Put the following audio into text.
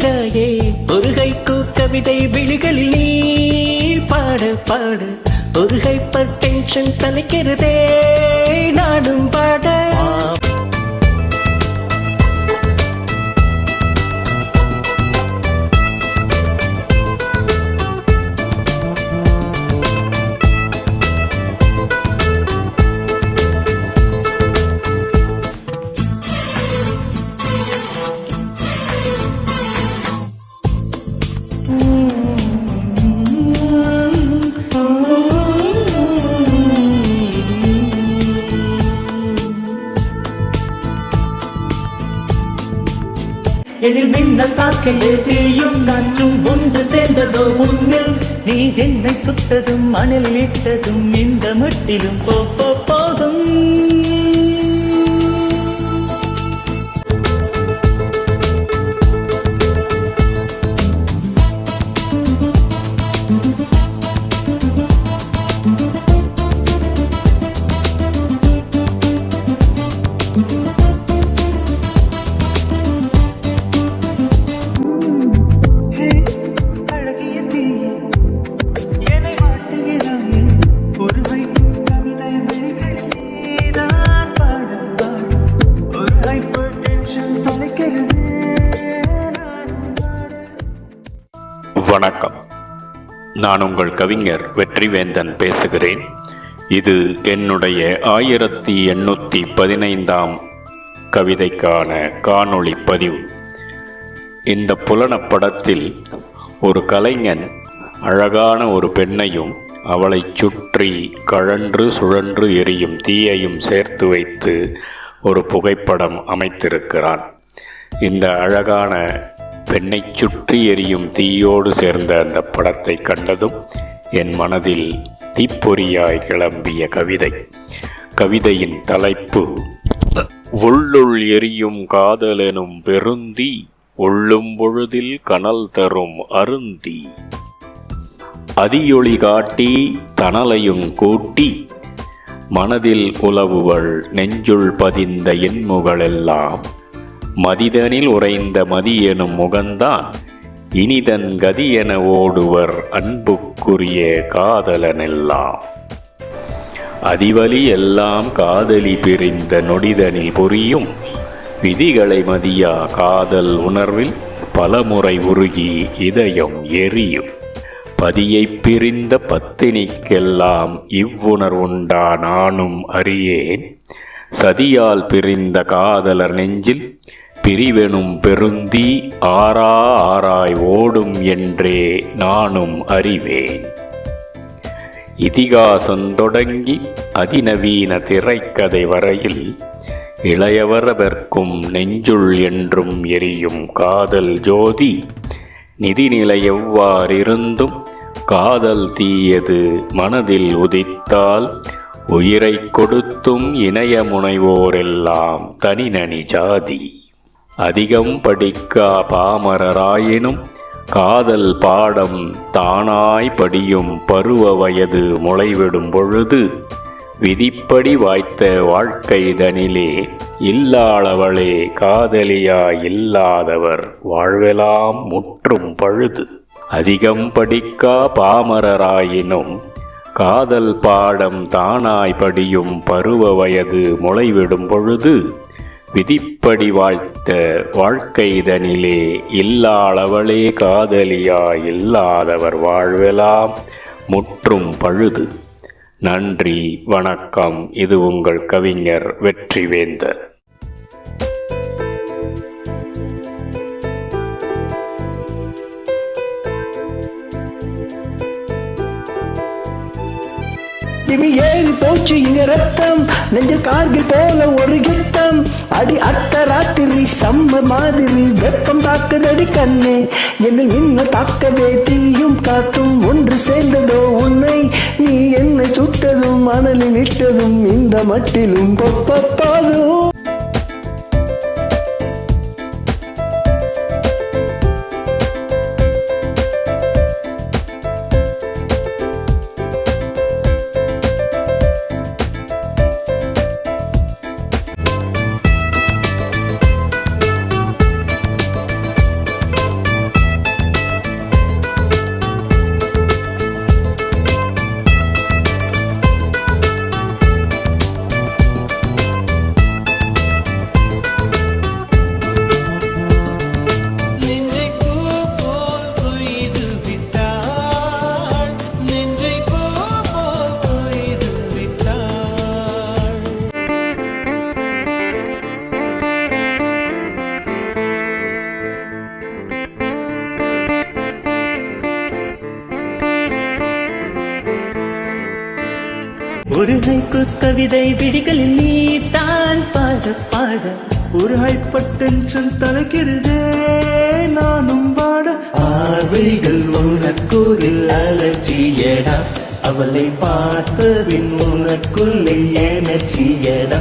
அழகிய ஒரு கைக்கு கவிதை விழிகளில் நீ பாடு பாடு. ஒரு ஹைப்பர் டென்ஷன் தலைக்கிறதே நானும் பாட. எதில் மின்னல் தாக்கையே தீயும் காற்றும் ஒன்று சேர்ந்ததோ முன்னில் நீ என்னை சுட்டதும் மணல் இட்டதும் இந்த மட்டிலும். போ போ. நான் உங்கள் கவிஞர் வெற்றிவேந்தன் பேசுகிறேன். இது என்னுடைய ஆயிரத்தி எண்ணூற்றி பதினைந்தாம் கவிதைக்கான காணொளி பதிவு. இந்த புலனப்படத்தில் ஒரு கலைஞன் அழகான ஒரு பெண்ணையும் அவளைச் சுற்றி கழன்று சுழன்று எரியும் தீயையும் சேர்த்து வைத்து ஒரு புகைப்படம் அமைத்திருக்கிறான். இந்த அழகான பெண்ணைச் சுற்றி எரியும் தீயோடு சேர்ந்த அந்த படத்தை கண்டதும் என் மனதில் தீப்பொறியாய் கிளம்பிய கவிதை. கவிதையின் தலைப்பு உள்ளுள் எரியும் காதலெனும் பெருந்தி உள்ளும் பொழுதில் கனல் தரும் அருந்தி. அதியொளி காட்டி தணலையும் கூட்டி மனதில் உலவுவள் நெஞ்சுள் பதிந்த எண்முகளெல்லாம் மதிதனில் உறைந்த மதி எனும் முகந்தான் இனிதன் கதி என ஓடுவர் அன்புக்குரிய காதலனெல்லாம். அதிவலி எல்லாம் காதலி பிரிந்த நொடிதனில் புரியும் விதிகளை மதியா காதல் உணர்வில் பலமுறை உருகி இதயம் எரியும். பதியைப் பிரிந்த பத்தினிக்கெல்லாம் இவ்வுணர்வுண்டா நானும் அறியேன். சதியால் பிரிந்த காதலர் நெஞ்சில் பிரிவெனும் பெருந்தி ஆறா ஆராய் ஓடும் என்றே நானும் அறிவேன். இதிகாசம் தொடங்கி அதிநவீன திரைக்கதை வரையில் இளையவரவர்க்கும் நெஞ்சுள் என்றும் எரியும் காதல் ஜோதி நிதிநிலை எவ்வாறிருந்தும் காதல் தீயது மனதில் உதித்தால் உயிரைக் கொடுத்தும் இணைய முனைவோரெல்லாம் தனிநனி ஜாதி. அதிகம் படிக்கா பாமரராயினும் காதல் பாடம் தானாய் படியும் பருவ வயது முளைவிடும் பொழுது விதிப்படி வாய்த்த வாழ்க்கைதனிலே இல்லாளவளே காதலியா இல்லாதவர் வாழ்வெலாம் முற்றும் பழுது. அதிகம் படிக்கா பாமரராயினும் காதல் பாடம் தானாய் படியும் பருவ வயது முளைவிடும் பொழுது விதிப்படி வாழ்த்த வாழ்க்கைதனிலே இல்லாளவளே காதலியா இல்லாதவர் வாழ்வெலாம் முற்றும் பழுது. நன்றி வணக்கம். இது உங்கள் கவிஞர் வெற்றிவேந்தர். இனி ஏறி போச்சு இங்க ரத்தம். நெஞ்சில் கார்கில் போல ஒரு யுத்தம் அடி அத்த ராத்திரி சம்ம மாதிரி வெப்பம் தாக்குதடி கண்ணே. என்னை இன்னும் தாக்கவே தீயும் காத்தும் ஒன்று சேர்ந்ததோ உன்னை. நீ என்னை சுட்டதும் மணலில் இட்டதும் இந்த மட்டிலும் பொப்பப்பாதும் ஒரு ஹைப்பு கவிதை விடிகளில் நீ தான் பாட பாட. ஒரு ஹைப்பர் டென்ஷன் தலைக்கிறதே நானும் பாட. பார்வைகள் உனக்குரில் அலட்சியடா அவளை பார்ப்பதின் உனக்குள்ளே எனச்சியடா